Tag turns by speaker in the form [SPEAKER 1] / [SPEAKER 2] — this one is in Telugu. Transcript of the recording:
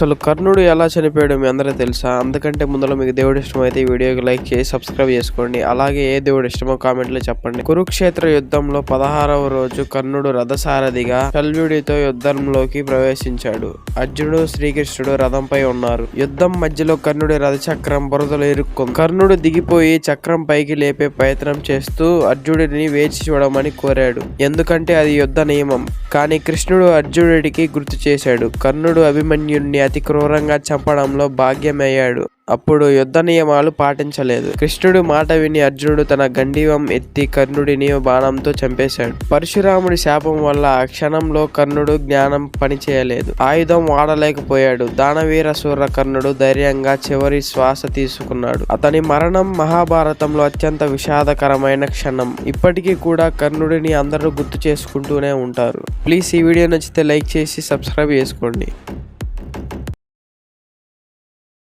[SPEAKER 1] అసలు కర్ణుడు ఎలా చనిపోయాడు మీ అందరూ తెలుసా? అందుకంటే ముందులో మీకు దేవుడు అయితే ఈ వీడియోకి లైక్ చేసి సబ్స్క్రైబ్ చేసుకోండి. అలాగే ఏ దేవుడు ఇష్టమో కామెంట్లో చెప్పండి. కురుక్షేత్ర యుద్ధంలో పదహారవ రోజు కర్ణుడు రథసారథిగా శల్యుడితో యుద్ధంలోకి ప్రవేశించాడు. అర్జునుడు శ్రీకృష్ణుడు రథంపై ఉన్నారు. యుద్ధం మధ్యలో కర్ణుడి రథచక్రం బురదలో ఇరుక్కుంది. కర్ణుడు దిగిపోయి చక్రం పైకి లేపే ప్రయత్నం చేస్తూ అర్జునుడిని వేచి చూడమని కోరాడు. ఎందుకంటే అది యుద్ధ నియమం. కానీ కృష్ణుడు అర్జునుడికి గుర్తు చేశాడు. కర్ణుడు అభిమన్యుడిని అతి క్రూరంగా చంపడంలో భాగ్యమయ్యాడు. అప్పుడు యుద్ధ నియమాలు పాటించలేదు. కృష్ణుడు మాట విని అర్జునుడు తన గండీవం ఎత్తి కర్ణుడిని బాణంతో చంపేశాడు. పరశురాముడి శాపం వల్ల ఆ క్షణంలో కర్ణుడు జ్ఞానం పనిచేయలేదు. ఆయుధం వాడలేకపోయాడు. దానవీర సూర్య కర్ణుడు ధైర్యంగా చివరి శ్వాస తీసుకున్నాడు. అతని మరణం మహాభారతంలో అత్యంత విషాదకరమైన క్షణం. ఇప్పటికీ కూడా కర్ణుడిని అందరూ గుర్తు చేసుకుంటూనే ఉంటారు. ప్లీజ్ ఈ వీడియో నచ్చితే లైక్ చేసి సబ్స్క్రైబ్ చేసుకోండి.